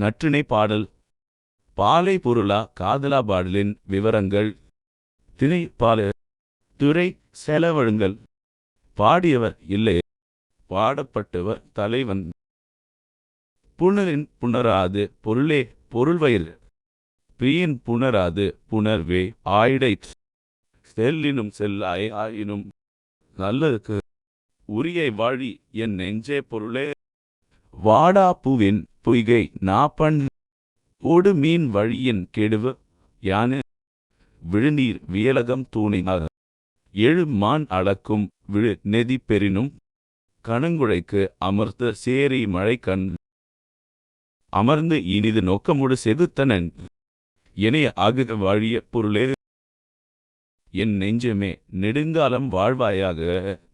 நற்றிணை பாடல். பாலை பொருளா காதலா பாடலின் விவரங்கள். திணை பால துறை செலவழுங்கள். பாடியவர் இல்லை. பாடப்பட்டவர் தலைவன். புணரின் புணராது பொருளே பொருள்வயிறு பியின் புணராது புணர்வே ஆயிடை செல்லினும் செல்லாய் ஆயினும். நல்லதுக்கு உரியை வாழி என் நெஞ்சே பொருளே. வாடா பூவின் பொய்கை நாப்பண் ஓடு மீன் வழியின் கெடுவு யானு? விழுநீர் வியலகம் தூணினாக எழு மான் அளக்கும் விழு நெதி பெறினும் கணங்குழைக்கு அமர்த்த சேரி மழை கண் அமர்ந்து இனிது நோக்கமுடு செதுத்தனன் இணைய அகுக வழிய பொருளே என் நெஞ்சமே நெடுங்காலம் வாழ்வாயாக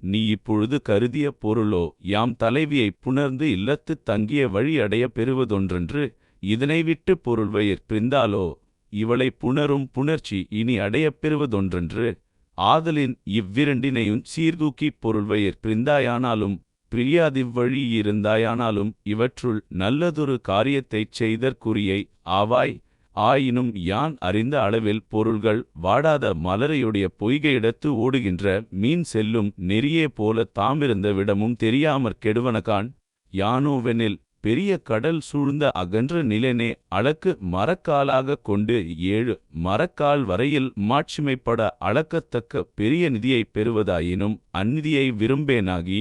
நீ இப்பொழுது கருதிய பொருளோ யாம் தலைவியை புணர்ந்து இல்லத்துத் தங்கிய வழி அடைய பெறுவதொன்றென்று இதனை விட்டு பொருள்வயிற் பிரிந்தாலோ இவளை புணரும் புணர்ச்சி இனி அடையப் பெறுவதொன்றென்று ஆதலின் இவ்விரண்டினையும் சீர்தூக்கிப் பொருள்வயிற் பிரிந்தாயானாலும் பிரியாதிவ்வழி இருந்தாயானாலும் இவற்றுள் நல்லதொரு காரியத்தைச் செய்தற்குரியை ஆவாய் ஆயினும் யான் அறிந்த அளவில் பொருள்கள் வாடாத மலரையுடைய பொய்கையிடத்து ஓடுகின்ற மீன் செல்லும் நெறியே போல தாமிருந்த விடமும் தெரியாமற் கெடுவனகான். யானோவெனில் பெரிய கடல் சூழ்ந்த அகன்ற நிலனே அளக்கு மரக்காலாகக் கொண்டு ஏழு மரக்கால் வரையில் மாட்சிமைப்பட அளக்கத்தக்க பெரிய நிதியைப் பெறுவதாயினும் அந்நிதியை விரும்பேனாகி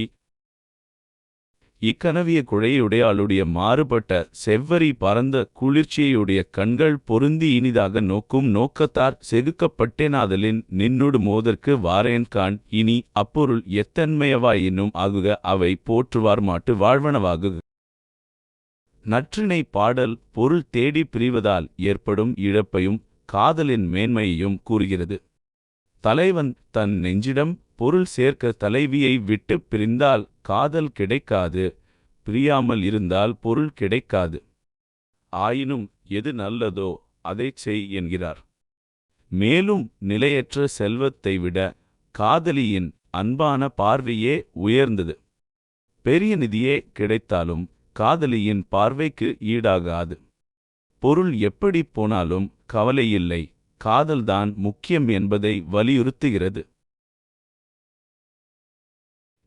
இக்கனவிய குழையுடையாளுடைய மாறுபட்ட செவ்வரி பரந்த குளிர்ச்சியுடைய கண்கள் பொருந்தி இனிதாக நோக்கும் நோக்கத்தார் செகுக்கப்பட்டேனாதலின் நின்னொடு மோதற்கு வாரேன் கான் இனி அப்பொருள் எத்தன்மையவாயினும் ஆகுக அவை போற்றுவார் மாட்டு வாழ்வனவாகுக. நற்றிணை பாடல் பொருள் தேடி பிரிவதால் ஏற்படும் இழப்பையும் காதலின் மேன்மையையும் கூறுகிறது. தலைவன் தன் நெஞ்சிடம் பொருள் சேர்க்க தலைவியை விட்டு பிரிந்தால் காதல் கிடைக்காது பிரியாமல் இருந்தால் பொருள் கிடைக்காது. ஆயினும் எது நல்லதோ அதைச் செய் என்கிறார். மேலும் நிலையற்ற செல்வத்தை விட காதலியின் அன்பான பார்வையே உயர்ந்தது. பெரிய நிதியே கிடைத்தாலும் காதலியின் பார்வைக்கு ஈடாகாது. பொருள் எப்படி போனாலும் கவலையில்லை காதல்தான் முக்கியம் என்பதை வலியுறுத்துகிறது.